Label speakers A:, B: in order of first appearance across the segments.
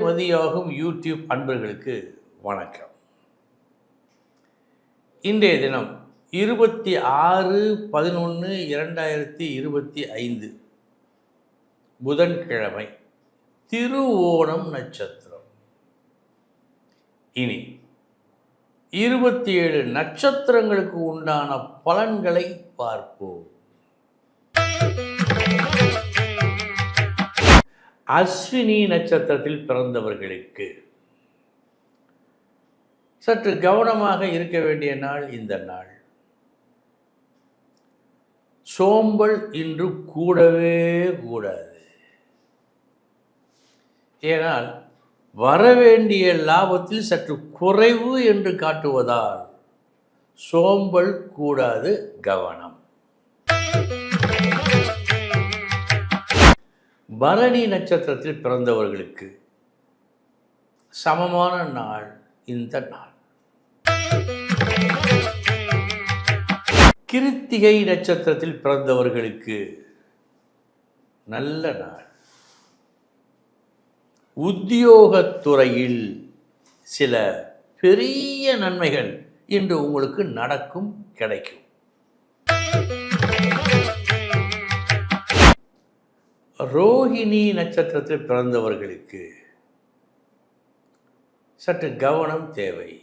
A: மதியாகும் YouTube அன்பர்களுக்கு வணக்கம். இன்றைய தினம் இருபத்தி ஆறு பதினொன்று இரண்டாயிரத்தி இருபத்தி ஐந்து புதன்கிழமை திருவோணம் நட்சத்திரம். இனி இருபத்தி ஏழு நட்சத்திரங்களுக்கு உண்டான பலன்களை பார்ப்போம். அஸ்வினி நட்சத்திரத்தில் பிறந்தவர்களுக்கு. சற்று கவனமாக இருக்க வேண்டிய நாள் இந்த நாள். சோம்பல் இன்று கூடவே கூடாது. ஏனால் வரவேண்டிய லாபத்தில் சற்று குறைவு என்று காட்டுவதால் சோம்பல் கூடாது கவனம். பரணி நட்சத்திரத்தில் பிறந்தவர்களுக்கு சமமான நாள் இந்த நாள். கிருத்திகை நட்சத்திரத்தில் பிறந்தவர்களுக்கு நல்ல நாள். உத்தியோகத்துறையில் சில பெரிய நன்மைகள் இன்று உங்களுக்கு நடக்கும் கிடைக்கும். ரோஹிணி நட்சத்திரத்தில் பிறந்தவர்களுக்கு சற்று கவனம் தேவை.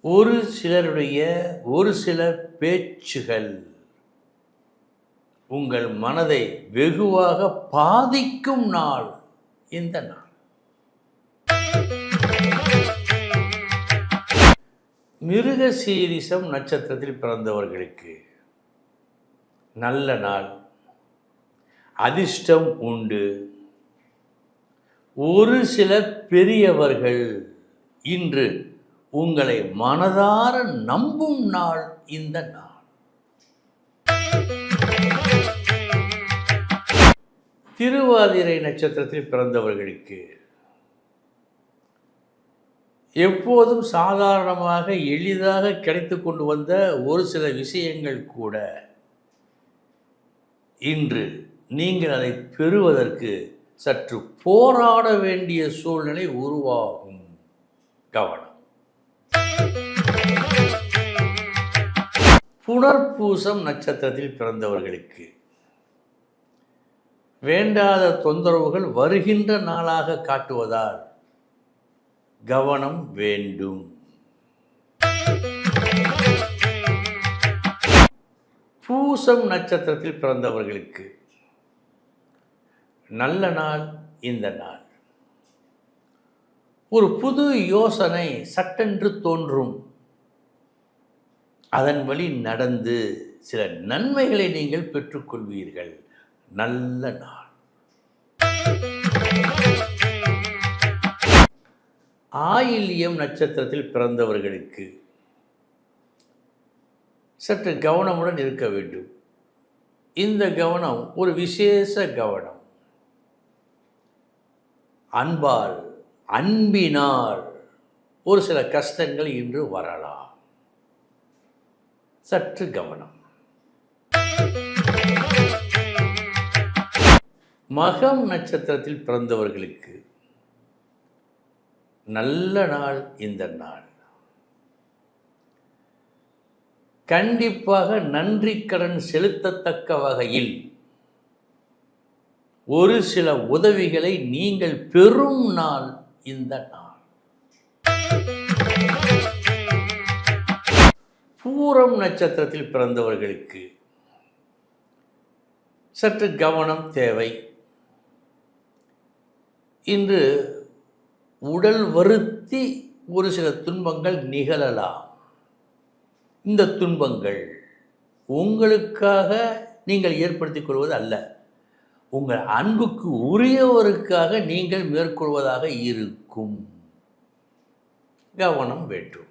A: ஒரு சிலருடைய ஒரு சில பேச்சுகள் உங்கள் மனதை வெகுவாக பாதிக்கும் நாள் இந்த நாள். மிருக சீரிசம் நட்சத்திரத்தில் பிறந்தவர்களுக்கு நல்ல நாள். அதிர்ஷ்டம் உண்டு. ஒரு சில பெரியவர்கள் இன்று உங்களை மனதார நம்பும் நாள் இந்த நாள். திருவாதிரை நட்சத்திரத்தில் பிறந்தவர்களுக்கு எப்போதும் சாதாரணமாக எளிதாக கிடைத்து கொண்டு வந்த ஒரு சில விஷயங்கள் கூட இன்று நீங்கள் அதை பெறுவதற்கு சற்று போராட வேண்டிய சூழ்நிலை உருவாகும். கவனம். புனர்பூசம் நட்சத்திரத்தில் பிறந்தவர்களுக்கு வேண்டாத தொந்தரவுகள் வருகின்ற நாளாக காட்டுவதால் கவனம் வேண்டும். பூசம் நட்சத்திரத்தில் பிறந்தவர்களுக்கு நல்ல நாள் இந்த நாள். ஒரு புது யோசனை சட்டென்று தோன்றும். அதன் வழி நடந்து சில நன்மைகளை நீங்கள் பெற்றுக்கொள்வீர்கள். நல்ல நாள். ஆயில்யம் நட்சத்திரத்தில் பிறந்தவர்களுக்கு சற்று கவனமுடன் இருக்க வேண்டும். இந்த கவனம் ஒரு விசேஷ கவனம். அன்பால் அன்பினால் ஒரு சில கஷ்டங்கள் இன்று வரலாம். சற்று கவனம். மகம் நட்சத்திரத்தில் பிறந்தவர்களுக்கு நல்ல நாள் இந்த நாள். கண்டிப்பாக நன்றி கடன் செலுத்தத்தக்க வகையில் ஒரு சில உதவிகளை நீங்கள் பெறும் நாள் இந்த நாள். பூரம் நட்சத்திரத்தில் பிறந்தவர்களுக்கு சற்று கவனம் தேவை. இன்று உடல் வருத்தி ஒரு சில துன்பங்கள் நிகழலாம். இந்த துன்பங்கள் உங்களுக்காக நீங்கள் ஏற்படுத்திக் கொள்வது அல்ல உங்கள் அன்புக்கு உரியவருக்காக நீங்கள் மேற்கொள்வதாக இருக்கும். கவனம் வேண்டும்.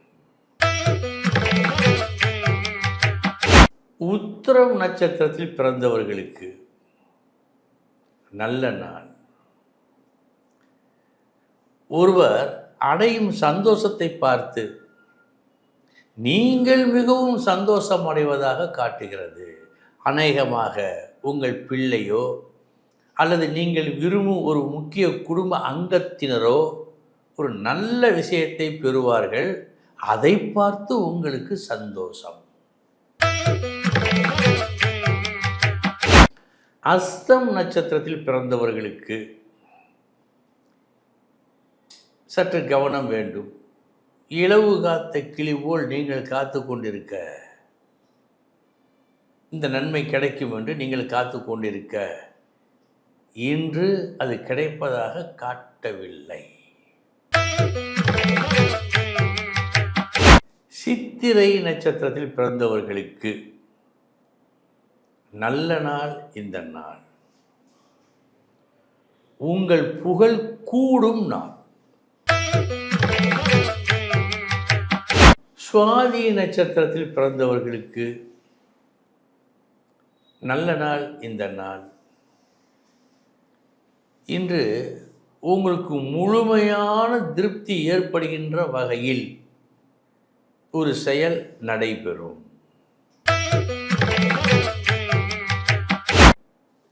A: உத்திரம் நட்சத்திரத்தில் பிறந்தவர்களுக்கு நல்ல நாள். ஒருவர் அடையும் சந்தோஷத்தை பார்த்து நீங்கள் மிகவும் சந்தோஷம் அடைவதாக காட்டுகிறது. அநேகமாக உங்கள் பிள்ளையோ அல்லது நீங்கள் விரும்பும் ஒரு முக்கிய குடும்ப அங்கத்தினரோ ஒரு நல்ல விஷயத்தை பெறுவார்கள். அதை பார்த்து உங்களுக்கு சந்தோஷம். அஸ்தம் நட்சத்திரத்தில் பிறந்தவர்களுக்கு சற்று கவனம் வேண்டும். இளவு காத்த கிளி போல் நீங்கள் காத்து கொண்டிருக்க. இந்த நன்மை கிடைக்கும் என்று நீங்கள் காத்து கொண்டிருக்க. இன்று அது கிடைப்பதாக காட்டவில்லை. சித்திரை நட்சத்திரத்தில் பிறந்தவர்களுக்கு நல்ல நாள் இந்த நாள். உங்கள் புகழ் கூடும் நாள். சுவாதி நட்சத்திரத்தில் பிறந்தவர்களுக்கு நல்ல நாள் இந்த நாள். இன்று உங்களுக்கு முழுமையான திருப்தி ஏற்படுகின்ற வகையில் ஒரு செயல் நடைபெறும்.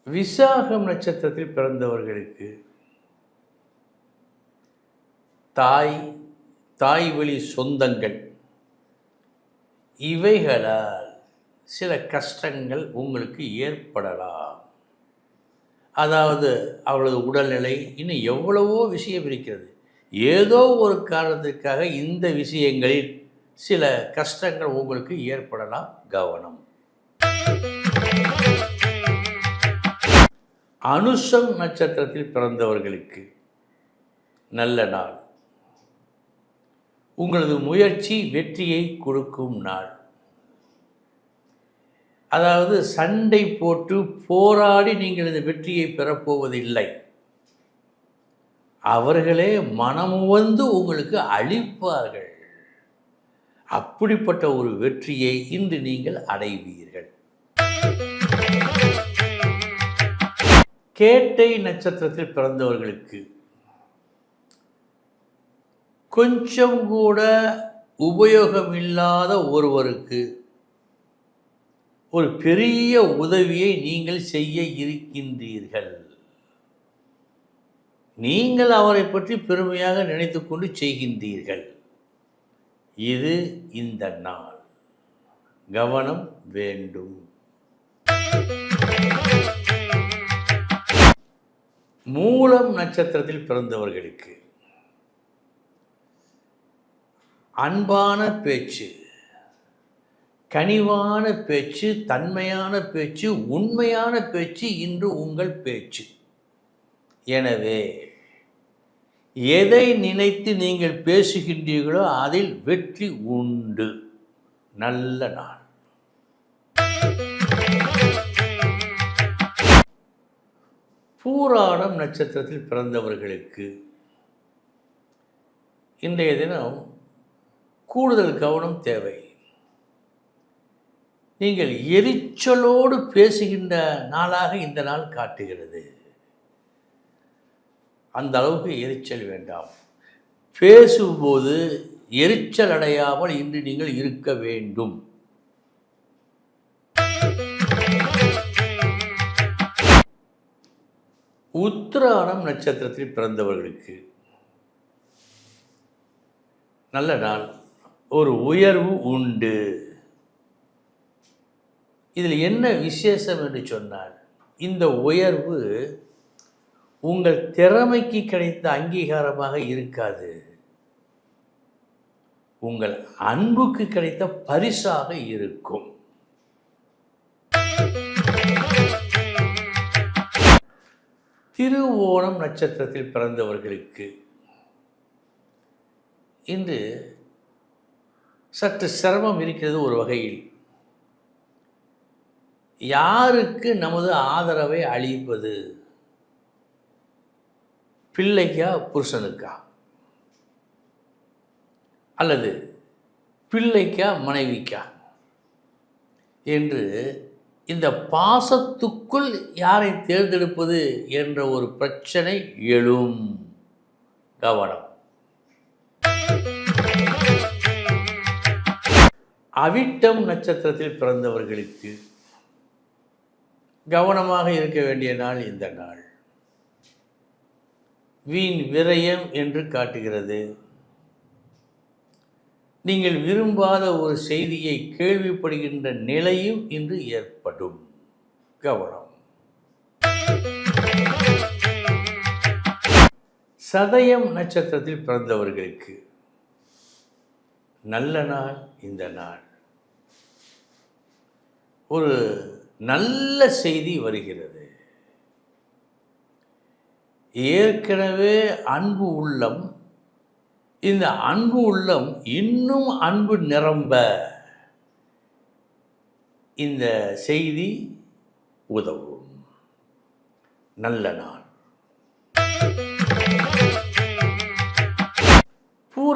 A: விசாகம் நட்சத்திரத்தில் பிறந்தவர்களுக்கு தாய் தாய் வழி சொந்தங்கள். இவைகளால் சில கஷ்டங்கள் உங்களுக்கு ஏற்படலாம். அதாவது அவளது உடல்நிலை இன்னும் எவ்வளவோ விஷயம் இருக்கிறது. ஏதோ ஒரு காரணத்திற்காக இந்த விஷயங்களில் சில கஷ்டங்கள் உங்களுக்கு ஏற்படலாம். கவனம். அனுஷம் நட்சத்திரத்தில் பிறந்தவர்களுக்கு நல்ல நாள். உங்களது முயற்சி வெற்றியை கொடுக்கும் நாள். அதாவது சண்டை போட்டு போராடி நீங்கள் இந்த வெற்றியை பெறப்போவதில்லை. அவர்களே மனமுவந்து உங்களுக்கு அளிப்பார்கள். அப்படிப்பட்ட ஒரு வெற்றியை இன்று நீங்கள் அடைவீர்கள். கேட்டை நட்சத்திரத்தில் பிறந்தவர்களுக்கு கொஞ்சம் கூட உபயோகமில்லாத ஒருவருக்கு ஒரு பெரிய உதவியை நீங்கள் செய்ய இருக்கின்றீர்கள். நீங்கள் அவரை பற்றி பெருமையாக நினைத்துக்கொண்டு செய்கின்றீர்கள். இது இந்த நாள். கவனம் வேண்டும். மூலம் நட்சத்திரத்தில் பிறந்தவர்களுக்கு அன்பான பேச்சு கனிவான பேச்சு தன்மையான பேச்சு உண்மையான பேச்சு இன்று உங்கள் பேச்சு. எனவே எதை நினைத்து நீங்கள் பேசுகின்றீர்களோ அதில் வெற்றி உண்டு. நல்ல நாள். பூராடம் நட்சத்திரத்தில் பிறந்தவர்களுக்கு இன்றைய தினம் கூடுதல் கவனம் தேவை. நீங்கள் எரிச்சலோடு பேசுகின்ற நாளாக இந்த நாள் காட்டுகிறது. அந்த அளவுக்கு எரிச்சல் வேண்டாம். பேசும்போது எரிச்சல் அடையாமல் இன்று நீங்கள் இருக்க வேண்டும். உத்திராணம் நட்சத்திரத்தில் பிறந்தவர்களுக்கு நல்ல நாள். ஒரு உயர்வு உண்டு. இதில் என்ன விசேஷம் என்று சொன்னால் இந்த உயர்வு உங்கள் திறமைக்கு கிடைத்த அங்கீகாரமாக இருக்காது. உங்கள் அன்புக்கு கிடைத்த பரிசாக இருக்கும். திருவோணம் நட்சத்திரத்தில் பிறந்தவர்களுக்கு இன்று சற்று சிரமம் இருக்கிறது ஒரு வகையில். யாருக்கு நமது ஆதரவை அளிப்பது? பிள்ளைக்கா புருஷனுக்கா? அல்லது பிள்ளைக்கா மனைவிக்கா? என்று இந்த பாசத்துக்குள் யாரை தேர்ந்தெடுப்பது என்ற ஒரு பிரச்சனை எழும். கவனம். அவிட்டம் நட்சத்திரத்தில் பிறந்தவர்களுக்கு கவனமாக இருக்க வேண்டிய நாள் இந்த நாள். வீண் விரயம் என்று காட்டுகிறது. நீங்கள் விரும்பாத ஒரு செய்தியை கேள்விப்படுகின்ற நிலையும் இன்று ஏற்படும். கவனம். சதயம் நட்சத்திரத்தில் பிறந்தவர்களுக்கு நல்ல நாள் இந்த நாள். ஒரு நல்ல செய்தி வருகிறது. ஏற்கனவே அன்பு உள்ளம் இந்த அன்பு உள்ளம் இன்னும் அன்பு நிரம்ப இந்த செய்தி உதவும். நல்ல நாள்.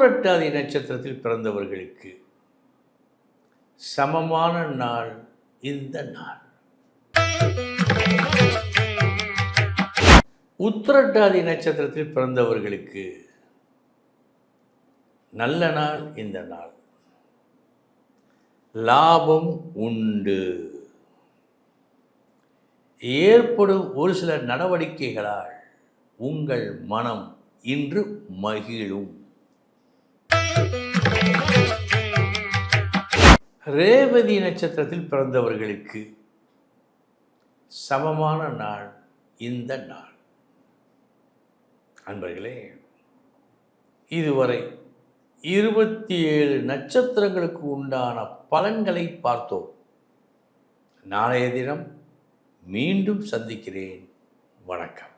A: பூரட்டாதி நட்சத்திரத்தில் பிறந்தவர்களுக்கு சமமான நாள் இந்த நாள். உத்திரட்டாதி நட்சத்திரத்தில் பிறந்தவர்களுக்கு நல்ல நாள் இந்த நாள். லாபம் உண்டு. ஏற்படும் ஒரு சில நடவடிக்கைகளால் உங்கள் மனம் இன்று மகிழும். ரேவதி நட்சத்திரத்தில் பிறந்தவர்களுக்கு சமமான நாள் இந்த நாள். அன்பர்களே இதுவரை இருபத்தி ஏழு நட்சத்திரங்களுக்கு உண்டான பலன்களை பார்த்தோம். நாளைய தினம் மீண்டும் சந்திக்கிறேன். வணக்கம்.